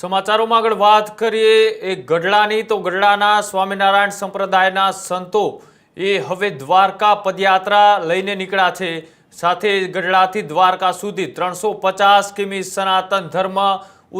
સમાચારોમાં આગળ વાત કરીએ. એ ગઢડાની તો ગઢડાના સ્વામિનારાયણ સંપ્રદાયના સંતો એ હવે દ્વારકા પદયાત્રા લઈને નીકળ્યા છે. સાથે ગઢડાથી દ્વારકા સુધી ત્રણસો પચાસ કિમી સનાતન ધર્મ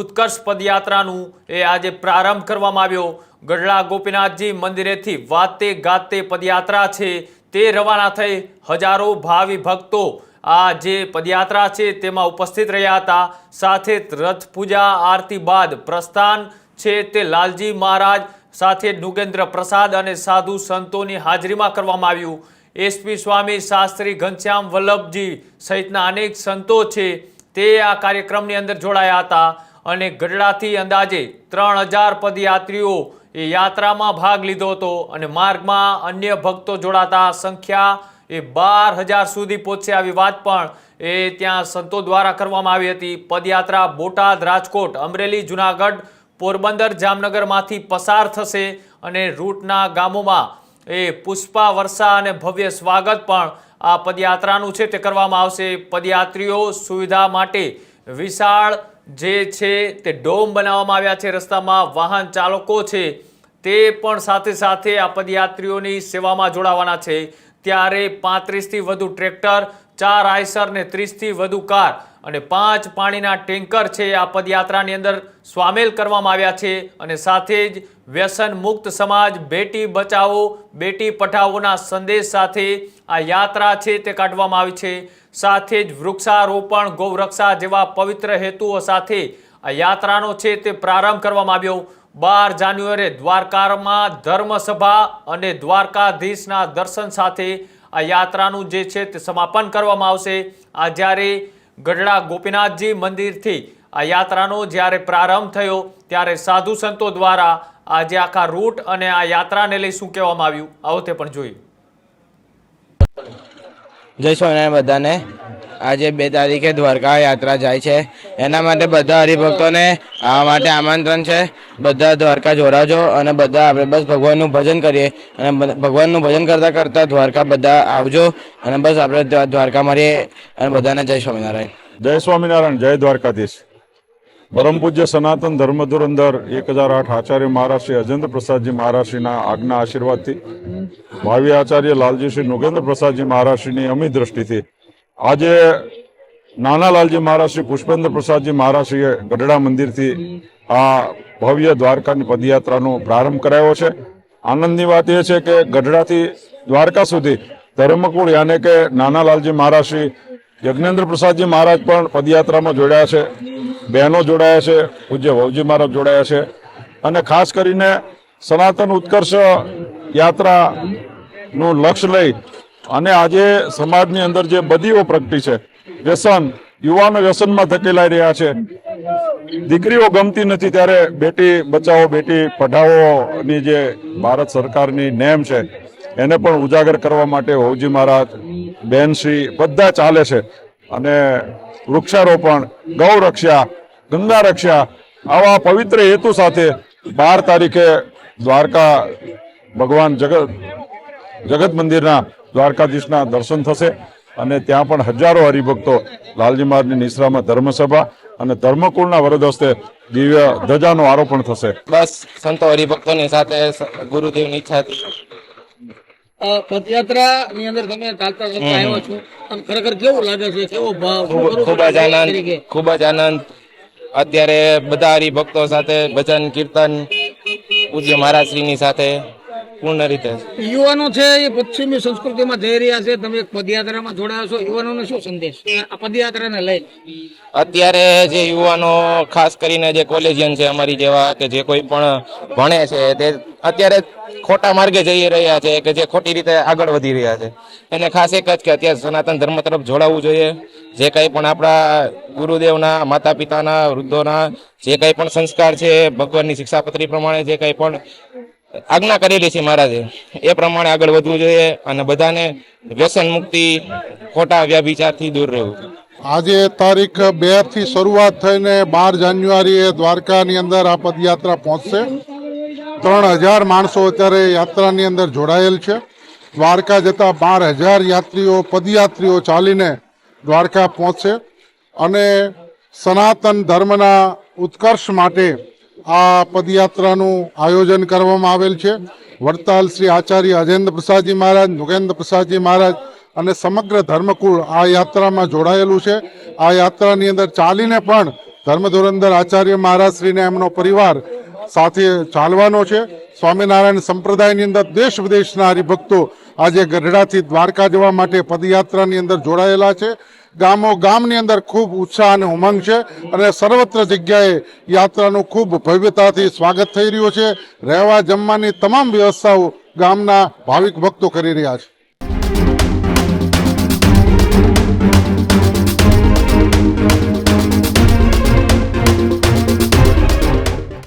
ઉત્કર્ષ પદયાત્રાનું એ આજે પ્રારંભ કરવામાં આવ્યો. ગઢડા ગોપીનાથજી મંદિરેથી વાતે ગાતે પદયાત્રા છે. તે રવાના થઈ હજારો ભાવિ ભક્તો આ જે પદયાત્રા છે તેમાં ઉપસ્થિત રહ્યા હતા. સાથે રથ પૂજા આરતી બાદ પ્રસ્થાન છે તે લાલજી મહારાજ, સાથે નુગેન્દ્ર પ્રસાદ અને સાધુ સંતોની હાજરીમાં કરવામાં આવ્યું. એસપી સ્વામી, શાસ્ત્રી ઘનશ્યામ વલ્લભજી સહિતના અનેક સંતો છે તે આ કાર્યક્રમની અંદર જોડાયા હતા અને ગઢડાથી અંદાજે ત્રણ હજાર પદયાત્રીઓ એ યાત્રામાં ભાગ લીધો હતો અને માર્ગમાં અન્ય ભક્તો જોડાતા સંખ્યા એ બાર હજાર સુધી પહોંચશે આવી વાત પણ એ ત્યાં સંતો દ્વારા કરવામાં આવી હતી. પદયાત્રા બોટાદ, રાજકોટ, અમરેલી, જુનાગઢ, પોરબંદર, જામનગરમાંથી પસાર થશે અને રૂટના ગામોમાં એ પુષ્પા, વર્ષા અને ભવ્ય સ્વાગત પણ આ પદયાત્રાનું છે તે કરવામાં આવશે. પદયાત્રીઓ સુવિધા માટે વિશાળ જે છે તે ડોમ બનાવવામાં આવ્યા છે. રસ્તામાં વાહન ચાલકો છે તે પણ સાથે સાથે આ પદયાત્રીઓની સેવામાં જોડાવાના છે. ત્યારે પાંત્રીસથી વધુ ટ્રેક્ટર, ચાર આઈસર ને ત્રીસથી વધુ કાર અને પાંચ પાણીના ટેન્કર છે આ પદયાત્રાની અંદર સામેલ કરવામાં આવ્યા છે અને સાથે જ વ્યસન મુક્ત સમાજ, બેટી બચાવો, બેટી પઠાવોના સંદેશ સાથે આ યાત્રા છે તે કાઢવામાં આવી છે. સાથે જ વૃક્ષારોપણ, ગૌરક્ષા જેવા પવિત્ર હેતુઓ સાથે આ યાત્રાનો છે તે પ્રારંભ કરવામાં આવ્યો. બાર જાન્યુઆરીએ દ્વારકામાં ધર્મસભા અને દ્વારકાધીશના દર્શન સાથે આ યાત્રાનું જે છે તે સમાપન કરવામાં આવશે. આ જ્યારે ગઢડા ગોપીનાથજી મંદિરથી આ યાત્રાનો જ્યારે પ્રારંભ થયો, ત્યારે સાધુ સંતો દ્વારા આજે આખા રૂટ અને આ યાત્રાને લઈ શું કહેવામાં આવ્યું? આવો તે પણ જોયું જય સ્વામિનારાયણ બધાને. આજે બે તારીખે દ્વારકા યાત્રા જાય છે. એના માટે બધા હરિભક્તોને આ માટે આમંત્રણ છે. બધા દ્વારકા જોડાજો અને બધા આપણે બસ ભગવાનનું ભજન કરીએ. અને ભગવાનનું ભજન કરતાં કરતાં દ્વારકા બધા આવજો. અને બસ આપણે દ્વારકા મળીએ. અને બધાને જય સ્વામિનારાયણ. જય સ્વામિનારાયણ. જય દ્વારકાધીશ. પરમ પૂજ્ય સનાતન ધર્મ ધુરંધર એક હજાર આઠ આચાર્ય મહારાજ શ્રી અજેન્દ્ર પ્રસાદજી મહારાષ્ટ્રીના આજ્ઞા આશીર્વાદથી, ભાવિ આચાર્ય લાલજી શ્રી નુગેન્દ્ર પ્રસાદજી મહારાષ્ટ્રીની અમી દ્રષ્ટિથી આજે નાના લાલજી મહારાજ શ્રી પુષ્પેન્દ્ર પ્રસાદજી મહારાજશ્રીએ ગઢડા મંદિરથી આ ભવ્ય દ્વારકાની પદયાત્રાનો પ્રારંભ કરાયો છે. આનંદની વાત એ છે કે ગઢડાથી દ્વારકા સુધી ધર્મકુળ યાને કે નાના લાલજી શ્રી યજ્ઞેન્દ્ર પ્રસાદજી મહારાજ પણ પદયાત્રામાં જોડાયા છે. બહેનો જોડાયા છે, પૂજ્ય વવજી મહારાજ જોડાયા છે. અને ખાસ કરીને સનાતન ઉત્કર્ષ યાત્રાનું લક્ષ્ય લઈ અને આજે સમાજની અંદર જે બદીઓ પ્રગટી છે, વ્યસન, યુવાનો વ્યસનમાં ધકેલાઈ રહ્યા છે. દીકરીઓ ગમતી નથી ત્યારે બેટી બચાવો, બેટી પઢાવોની જે ભારત સરકારની નેમ છે, એને પણ ઉજાગર કરવા માટે હોવજી મહારાજ બેનશ્રી બધા ચાલે છે. અને વૃક્ષારોપણ, ગૌ રક્ષા, ગંગા રક્ષા, આવા પવિત્ર હેતુ સાથે બાર તારીખે દ્વારકા ભગવાન જગત જગત મંદિરના દ્વારકાધીશના દર્શન થશે અને ત્યાં પણ હજારો હરિભક્તો લાલજી મહારાજની નિશ્રામાં ધર્મસભા અને ધર્મકુળના વરદ હસ્તે દિવ્ય ધજાનો આરોપણ થશે. બસ સંતો હરિભક્તોની સાથે ગુરુદેવની ઈચ્છા પદયાત્રા ની અંદર તમે ચાલતા ચાલતા આવ્યા છો. આમ ખરેખર કેવું લાગે છે? કેવો ભાવ ખૂબ જ આનંદ ખૂબ જ આનંદ. અત્યારે બધા હરિભક્તો સાથે ભજન કીર્તન પૂજ્ય મહારાજશ્રીની સાથે પૂર્ણ રીતે. યુવાનો છે એ પશ્ચિમી સંસ્કૃતિમાં જઈ રહ્યા છે. તમે પદયાત્રામાં જોડાયા છો. યુવાનોને શું સંદેશ? આ પદયાત્રાને લઈ. અત્યારે જે યુવાનો ખાસ કરીને જે કોલેજિયન છે અમારી જેવા કે જે કોઈ પણ ભણે છે તે અત્યારે ખોટા માર્ગે જઈ રહ્યા છે કે જે ખોટી રીતે આગળ વધી રહ્યા છે. એને ખાસ એક જ કે અત્યારે સનાતન ધર્મ તરફ જોડાવવું જોઈએ. જે કંઈ પણ આપણા ગુરુદેવના માતા પિતાના વૃદ્ધોના જે કંઈ પણ સંસ્કાર છે ભગવાનની શિક્ષાપત્રી પ્રમાણે જે કંઈ પણ આજ્ઞા કરેલી છે મહારાજે. એ પ્રમાણે આગળ વધવું જોઈએ અને બધાને વ્યસન મુક્તિ ખોટા વ્યાભિચારથી દૂર રહેવું. આજે તારીખ બેથી શરૂઆત થઈને બાર જાન્યુઆરીએ દ્વારકાની અંદર આ પદયાત્રા પહોંચશે. ત્રણ હજાર માણસો અત્યારે યાત્રાની અંદર જોડાયેલ છે. દ્વારકા જતા બાર હજાર યાત્રીઓ, પદયાત્રીઓ ચાલીને દ્વારકા પહોંચશે. અને સનાતન ધર્મના ઉત્કર્ષ માટે આ પદયાત્રાનું આયોજન કરવામાં આવેલ છે. વડતાલ શ્રી આચાર્ય અજેન્દ્ર પ્રસાદજી મહારાજ નુગેન્દ્ર પ્રસાદજી મહારાજ અને સમગ્ર ધર્મકુળ આ યાત્રામાં જોડાયેલું છે. આ યાત્રાની અંદર ચાલીને પણ ધર્મધુરંદર આચાર્ય મહારાજશ્રીને એમનો પરિવાર સાથે ચાલવાનો છે. સ્વામિનારાયણ સંપ્રદાયની અંદર દેશ વિદેશના હરિભક્તો આજે ગઢડાથી દ્વારકા જવા માટે પદયાત્રાની અંદર જોડાયેલા છે. ગામો ગામની અંદર ખૂબ ઉત્સાહ અને ઉમંગ છે અને સર્વત્ર જગ્યાએ યાત્રાનું ખૂબ ભવ્યતાથી સ્વાગત થઈ રહ્યું છે. રહેવા જમવાની તમામ વ્યવસ્થાઓ ગામના ભાવિક ભક્તો કરી રહ્યા છે.